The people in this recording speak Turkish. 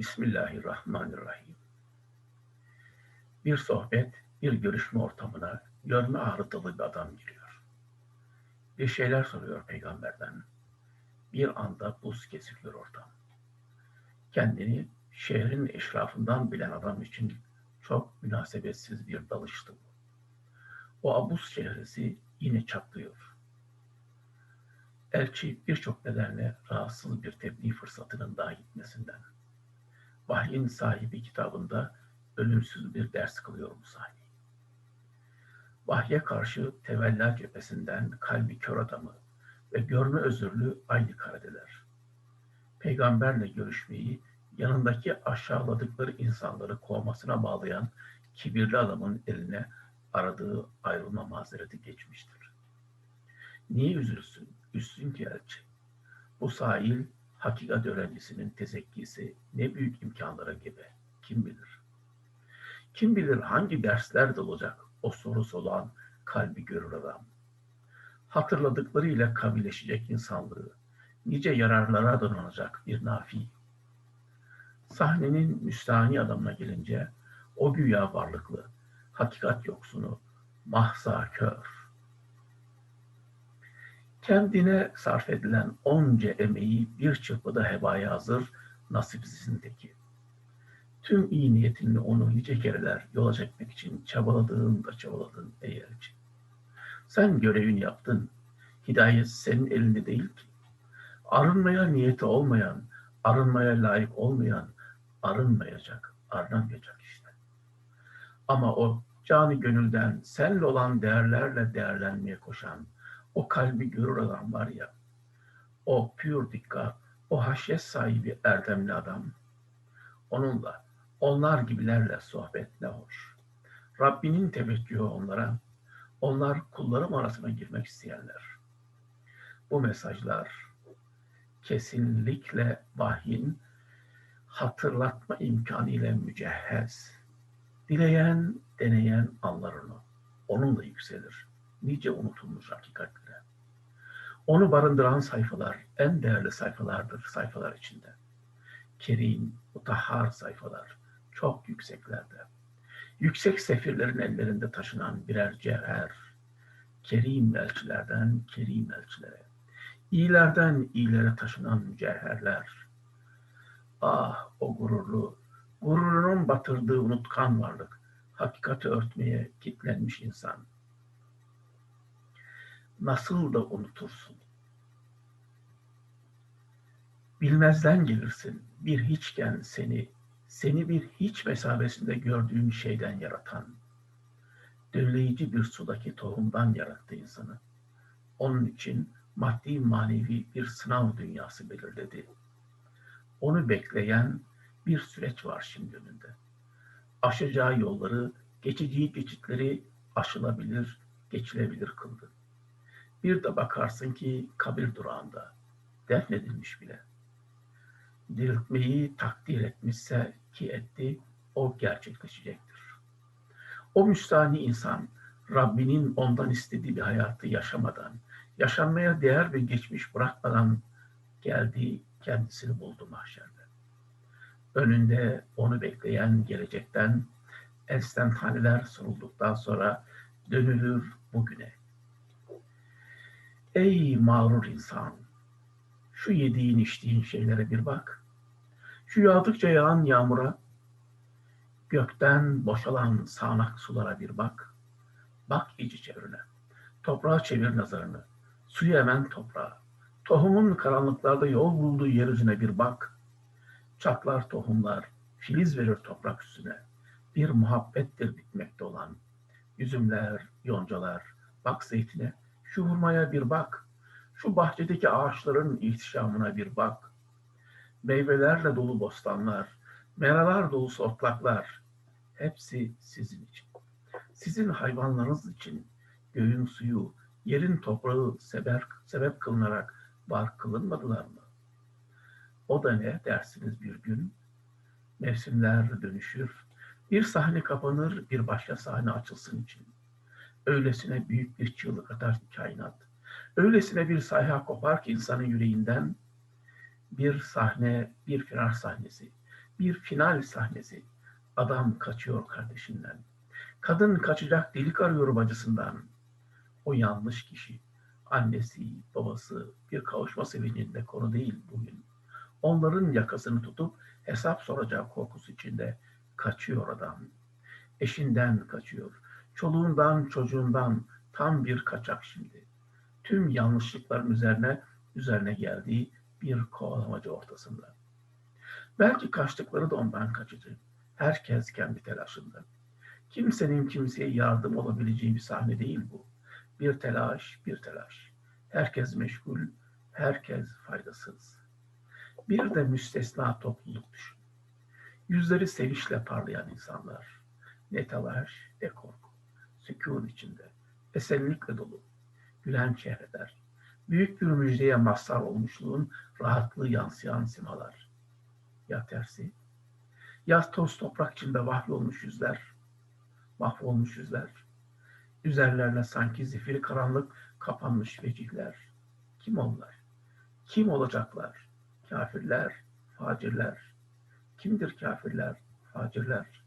Bismillahirrahmanirrahim. Bir sohbet, bir görüşme ortamına görme ağrıtılı bir adam giriyor. Bir şeyler soruyor peygamberden. Bir anda buz kesiliyor ortam. Kendini şehrin eşrafından bilen adam için çok münasebetsiz bir dalıştı bu. O Abus şehresi yine çatlıyor. Elçi birçok nedenle rahatsız bir tebliğ fırsatının daha gitmesinden. Vahyin sahibi kitabında ölümsüz bir ders kılıyor bu. Vahye karşı tevella cephesinden kalbi kör adamı ve görme özürlü aynı karedeler. Peygamberle görüşmeyi yanındaki aşağıladıkları insanları kovmasına bağlayan kibirli adamın eline aradığı ayrılma mazereti geçmiştir. Niye üzülsün, üstün ki elçi? Bu sahil hakikat öğrencisinin tezekkisi ne büyük imkanlara gebe, kim bilir? Kim bilir hangi dersler de olacak o soru olan kalbi görür adam. Hatırladıklarıyla kabileşecek insanlığı, nice yararlara donanacak bir nafi. Sahnenin müstahni adamına gelince o güya varlıklı, hakikat yoksunu, mahza kör. Kendine sarf edilen onca emeği bir çırpıda hebaya hazır nasipsizindeki. Tüm iyi niyetinle onu nice kereler yola çekmek için çabaladığın da çabaladın ey elçi. Sen görevini yaptın. Hidayet senin elinde değil ki. Arınmaya niyeti olmayan, arınmaya layık olmayan, arınmayacak, arınamayacak işte. Ama o cani gönülden senle olan değerlerle değerlenmeye koşan, o kalbi görür adam var ya, o pür dikkat, o haşyet sahibi erdemli adam, onunla, onlar gibilerle sohbet ne hoş. Rabbinin teveccühü onlara, onlar kullarım arasına girmek isteyenler. Bu mesajlar kesinlikle vahyin hatırlatma imkanı ile mücehhez. Dileyen, deneyen anlar onu. Onunla yükselir. Nice unutulmuş hakikatlere. Onu barındıran sayfalar en değerli sayfalardır sayfalar içinde. Kerim, mutahhar sayfalar çok yükseklerde. Yüksek sefirlerin ellerinde taşınan birer cevher. Kerim elçilerden kerim elçilere. İyilerden iyilere taşınan mücevherler. Ah o gururlu, gururunun batırdığı unutkan varlık, hakikati örtmeye kitlenmiş insan. Nasıl da unutursun? Bilmezden gelirsin bir hiçken seni, seni bir hiç mesabesinde gördüğün şeyden yaratan, dölleyici bir sudaki tohumdan yarattı insanı. Onun için maddi manevi bir sınav dünyası belirledi. Onu bekleyen bir süreç var şimdi önünde. Aşacağı yolları, geçeceği geçitleri aşılabilir, geçilebilir kıldı. Bir de bakarsın ki kabir durağında defnedilmiş bile. Diriltmeyi takdir etmişse ki etti, o gerçekleşecektir. O müstahni insan Rabbinin ondan istediği bir hayatı yaşamadan, yaşanmaya değer bir geçmiş bırakmadan geldiği kendisini buldu mahşerde. Önünde onu bekleyen gelecekten enstantaneler sunulduktan sonra dönülür bugüne. Ey mağrur insan! Şu yediğin içtiğin şeylere bir bak. Şu yağdıkça yağan yağmura, gökten boşalan sağanak sulara bir bak. Bak iyice çevrene. Toprağa çevir nazarını. Suyu emen toprağa. Tohumun karanlıklarda yol bulduğu yeryüzüne bir bak. Çaklar tohumlar, filiz verir toprak üstüne. Bir muhabbettir bitmekte olan. Üzümler, yoncalar, bak zeytine, şu hurmaya bir bak. Şu bahçedeki ağaçların ihtişamına bir bak. Meyvelerle dolu bostanlar, meralar dolu otlaklar. Hepsi sizin için. Sizin hayvanlarınız için göğün suyu, yerin toprağı sebep, sebep kılınarak var kılınmadılar mı? O da ne dersiniz bir gün? Mevsimler dönüşür, bir sahne kapanır, bir başka sahne açılsın için. Öylesine büyük bir çığlık atar kainat. Öylesine bir sayha kopar ki insanın yüreğinden bir sahne, bir firar sahnesi, Bir final sahnesi. Adam kaçıyor kardeşinden. Kadın kaçacak delik arıyor bacısından. O yanlış kişi. Annesi, babası bir kavuşma sevincinde konu değil bugün. Onların yakasını tutup hesap soracak korkusu içinde kaçıyor adam. Eşinden kaçıyor. Çoluğundan, çocuğundan tam bir kaçak şimdi. Tüm yanlışlıkların üzerine üzerine geldiği bir kovalamacı ortasında. Belki kaçtıkları da ondan kaçıcı. Herkes kendi telaşında. Kimsenin kimseye yardım olabileceği bir sahne değil bu. Bir telaş, bir telaş. Herkes meşgul, herkes faydasız. Bir de müstesna topluluk düşün. Yüzleri sevinçle parlayan insanlar. Ne telaş, ne korku. Sükun içinde. Esenlikle dolu. Gülen çehreler. Büyük bir müjdeye mazhar olmuşluğun rahatlığı yansıyan simalar. Ya tersi? Ya toz toprak içinde vahyolmuş yüzler. Mahvolmuş yüzler. Üzerlerine sanki zifiri karanlık kapanmış vecihler. Kim onlar? Kim olacaklar? Kafirler, facirler. Kimdir kafirler, facirler?